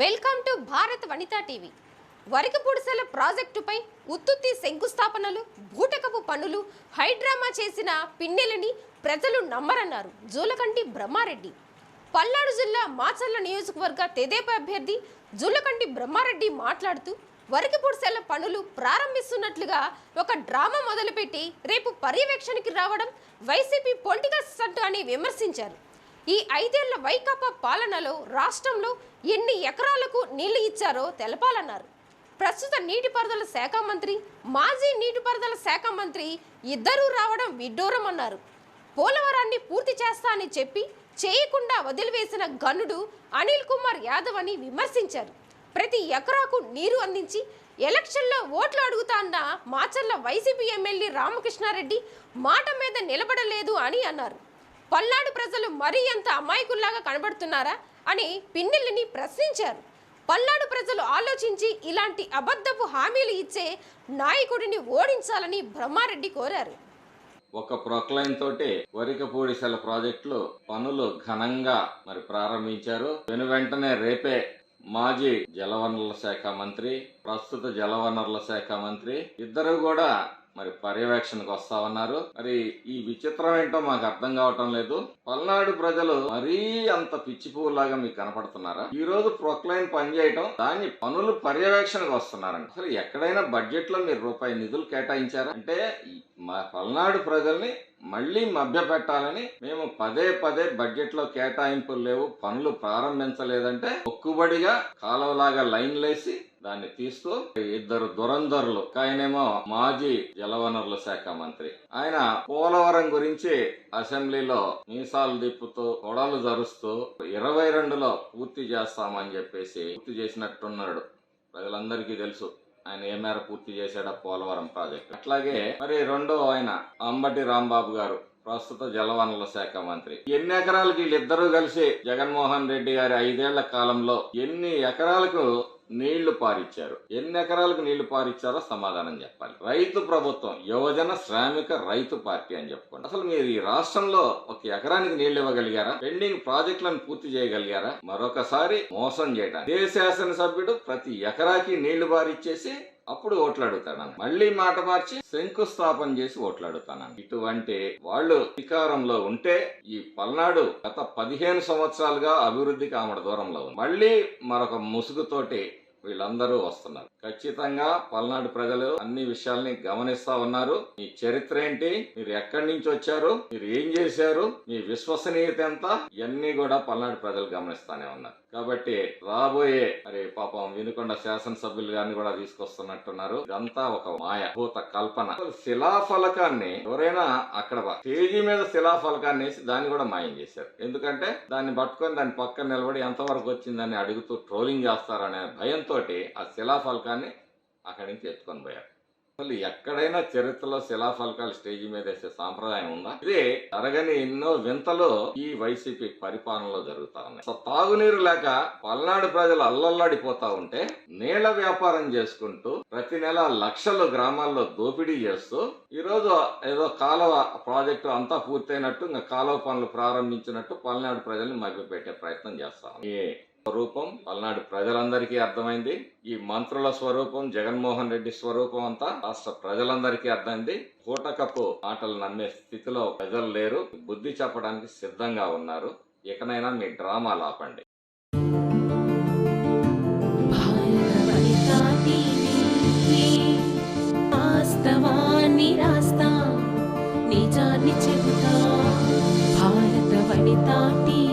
Welcome to Bharat Vanitha TV. వరికి పుడిసెల ప్రాజెక్టుపై ఉత్తుత్తి శంకుస్థాపనలు బూటకపు పనులు హైడ్రామా చేసిన పిన్నెలని ప్రజలు నమ్మరన్నారు జూలకంటి బ్రహ్మారెడ్డి. పల్నాడు జిల్లా మాచర్ల నియోజకవర్గ తెదేపా అభ్యర్థి జూలకంటి బ్రహ్మారెడ్డి మాట్లాడుతూ వరికి పుడిసెల పనులు ప్రారంభిస్తున్నట్లుగా ఒక డ్రామా మొదలుపెట్టి రేపు పర్యవేక్షణకి రావడం వైసీపీ పొలిటికల్ స్టంట్ అని విమర్శించారు. ఈ ఐదేళ్ళ వైకాపా పాలనలో రాష్ట్రంలో ఎన్ని ఎకరాలకు నీళ్ళు ఇచ్చారో తెలపాలన్నారు. ప్రస్తుత నీటిపారుదల శాఖ మంత్రి మాజీ నీటిపారుదల శాఖ మంత్రి ఇద్దరూ రావడం విడ్డూరం అన్నారు పోలవరాన్ని పూర్తి చేస్తా అని చెప్పి చేయకుండా వదిలివేసిన గనుడు అనిల్ కుమార్ యాదవ్ అని విమర్శించారు. ప్రతి ఎకరాకు నీరు అందించి ఎలక్షన్లో ఓట్లు అడుగుతా అన్న మాచర్ల వైసీపీ ఎమ్మెల్యే రామకృష్ణారెడ్డి మాట మీద నిలబడలేదు అని అన్నారు. పల్నాడు ప్రజలు మరీ ఎంత అమాయకుల్లాగా కనబడుతున్నారా అని పిన్నెల్లిని ప్రశ్నించారు. పల్నాడు ప్రజలు ఆలోచించి ఇలాంటి అబద్ధపు హామీలు ఇచ్చే నాయకుడిని ఓడించాలని బ్రహ్మారెడ్డి కోరారు. ఒక ప్రొక్లైన్ తోటి వరికపూడిసెల ప్రాజెక్టులు పనులు ఘనంగా మరి ప్రారంభించారు. వెను వెంటనే రేపే మాజీ జలవనరుల శాఖ మంత్రి ప్రస్తుత జలవనరుల శాఖ మంత్రి ఇద్దరు కూడా మరి పర్యవేక్షణకు వస్తామన్నారు మరి ఈ విచిత్రం ఏంటో మాకు అర్థం కావటం లేదు. పల్నాడు ప్రజలు మరీ అంత పిచ్చి పువ్వులాగా మీకు కనపడుతున్నారా? ఈ రోజు ప్రొక్లైన్ పనిచేయటం దాని పనులు పర్యవేక్షణకు వస్తున్నారంట. అసలు ఎక్కడైనా బడ్జెట్లో మీరు రూపాయి నిధులు కేటాయించారా? అంటే మా పల్నాడు ప్రజల్ని మళ్ళీ మభ్యపెట్టాలని మేము పదే పదే బడ్జెట్లో కేటాయింపులు లేవు పనులు ప్రారంభించలేదంటే మొక్కుబడిగా కాలువలాగా లైన్లేసి దాన్ని తీస్తూ ఇద్దరు దురంధరులు ఆయనేమో మాజీ జలవనరుల శాఖ మంత్రి. ఆయన పోలవరం గురించి అసెంబ్లీలో మీసాలు తిప్పుతూ కొడలు జరుస్తూ ఇరవై రెండులో పూర్తి చేస్తామని చెప్పేసి పూర్తి చేసినట్టున్నాడు. ప్రజలందరికీ తెలుసు ఆయన ఏ మేర పూర్తి చేశాడో పోలవరం ప్రాజెక్ట్. అట్లాగే మరి రెండో ఆయన అంబటి రాంబాబు గారు ప్రస్తుత జలవనరుల శాఖ మంత్రి. ఎన్ని ఎకరాలకు వీళ్ళిద్దరూ కలిసి జగన్మోహన్ రెడ్డి గారి ఐదేళ్ళ కాలంలో ఎన్ని ఎకరాలకు నీళ్ళు పారిచ్చారు. ఎన్ని ఎకరాలకు నీళ్ళు పారిచ్చారో సమాధానం చెప్పాలి. రైతు ప్రభుత్వం యువజన శ్రామిక రైతు పార్టీ అని చెప్పుకోండి. అసలు మీరు ఈ రాష్ట్రంలో ఒక ఎకరానికి నీళ్ళు ఇవ్వగలిగారా? పెండింగ్ ప్రాజెక్టులను పూర్తి చేయగలిగారా? మరొకసారి మోసం చేయడానికి. ఏ శాసనసభ్యుడు ప్రతి ఎకరాకి నీళ్ళు పారిచ్చేసి అప్పుడు ఓట్లు అడుగుతాను మళ్ళీ మాట మార్చి శంకుస్థాపన చేసి ఓట్లు అడుగుతాను ఇటువంటి వాళ్ళు అధికారంలో ఉంటే ఈ పల్నాడు గత పదిహేను సంవత్సరాలుగా అభివృద్ధికి ఆమెడ దూరంలో ఉంది. మళ్ళీ మరొక ముసుగుతోటి వీళ్ళందరూ వస్తున్నారు. ఖచ్చితంగా పల్నాడు ప్రజలు అన్ని విషయాల్ని గమనిస్తా ఉన్నారు. మీ చరిత్ర ఏంటి? మీరు ఎక్కడి నుంచి వచ్చారు? మీరు ఏం చేశారు? మీ విశ్వసనీయత ఎంత? ఇవన్నీ కూడా పల్నాడు ప్రజలు గమనిస్తానే ఉన్నారు. కాబట్టి రాబోయే మరి పాపం వినుకొండ శాసనసభ్యులు గారిని కూడా తీసుకొస్తున్నట్టున్నారు. ఇదంతా ఒక మాయ భూత కల్పన. శిలాఫలకాన్ని ఎవరైనా అక్కడ స్టేజీ మీద శిలాఫలకాన్ని వేసి దాన్ని కూడా మాయం చేశారు. ఎందుకంటే దాన్ని పట్టుకొని దాని పక్కన నిలబడి ఎంతవరకు వచ్చిందని అడుగుతూ ట్రోలింగ్ చేస్తారనే భయంతో తోటి ఆ శిలాఫలకాన్ని అక్కడి నుంచి ఎత్తుకొని పోయారు. అసలు ఎక్కడైనా చరిత్రలో శిలాఫలకాలు స్టేజి మీద వేసే సాంప్రదాయం ఉందా? ఇది జరగని ఎన్నో వింతలు ఈ వైసీపీ పరిపాలనలో జరుగుతా ఉన్నాయి. తాగునీరు లేక పల్నాడు ప్రజలు అల్లల్లాడిపోతా ఉంటే నీళ్ళ వ్యాపారం చేసుకుంటూ ప్రతి నెల లక్షలు గ్రామాల్లో దోపిడీ చేస్తూ ఈ రోజు ఏదో కాలువ ప్రాజెక్టు అంతా పూర్తయినట్టు ఇంకా కాలువ పనులు ప్రారంభించినట్టు పల్నాడు ప్రజల్ని మభ్యపెట్టే ప్రయత్నం చేస్తాం ఈ స్వరూపం పల్నాడు ప్రజలందరికీ అర్థమైంది. ఈ మంత్రుల స్వరూపం జగన్మోహన్ రెడ్డి స్వరూపం అంతా రాష్ట్ర ప్రజలందరికీ అర్థమైంది. పూటకప్పు మాటలు నమ్మే స్థితిలో ప్రజలు లేరు. బుద్ధి చెప్పడానికి సిద్ధంగా ఉన్నారు. ఇకనైనా మీ డ్రామాలు ఆపండి నిజాన్ని చెబుతా. భారత వనితా టీవీ